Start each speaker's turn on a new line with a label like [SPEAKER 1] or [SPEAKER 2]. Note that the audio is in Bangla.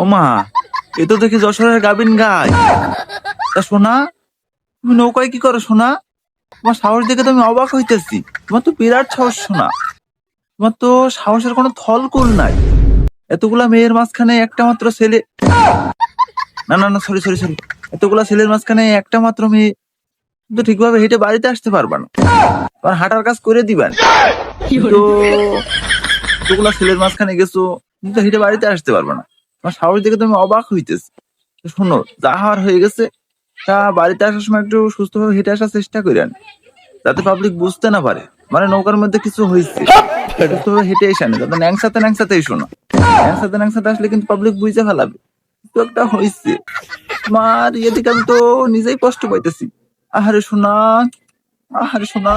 [SPEAKER 1] ও মা এ তো দেখি যশোরের গাবিন গাই। তা সোনা, তুমি নৌকায় কি করো সোনা? তোমার সাহস দেখে তো আমি অবাক হইতেছি। তোমার তো বিরাট সাহস সোনা। তোমার তো সাহসের কোনো থলকুল নাই। এতগুলা মেয়ের মাঝখানে একটা মাত্র ছেলে না না না সরি সরি সরি এতগুলা ছেলের মাঝখানে একটা মাত্র মেয়ে। তো ঠিকভাবে হেঁটে বাড়িতে আসতে পারবা না। তোমার হাঁটার কাজ করে দিবেন তো এতগুলা ছেলের মাঝখানে গেছো, তুমি তো হেঁটে বাড়িতে আসতে পারবে না। তোমার সাহস দেখে তুমি অবাক হইতেছি। শোনো যা হওয়ার হয়ে গেছে, তা বাড়িতে আসার সময় একটু সুস্থভাবে হেঁটে আসার চেষ্টা করেন যাতে পাবলিক বুঝতে না পারে। মানে নৌকার মধ্যে কিছু হয়েছে সুস্থভাবে হেঁটে এসে আনে যাতে ন্যাংসাতে ন্যাংসাতে এসো না। ন্যাংসাতে ন্যাংসাতে আসলে কিন্তু পাবলিক বুঝে ফেলাবে। কিছু একটা হয়েছে তোমার ইয়ে দিকে আমি তো নিজেই কষ্ট পাইতেছি। আহারে শোনা আহারে শোনা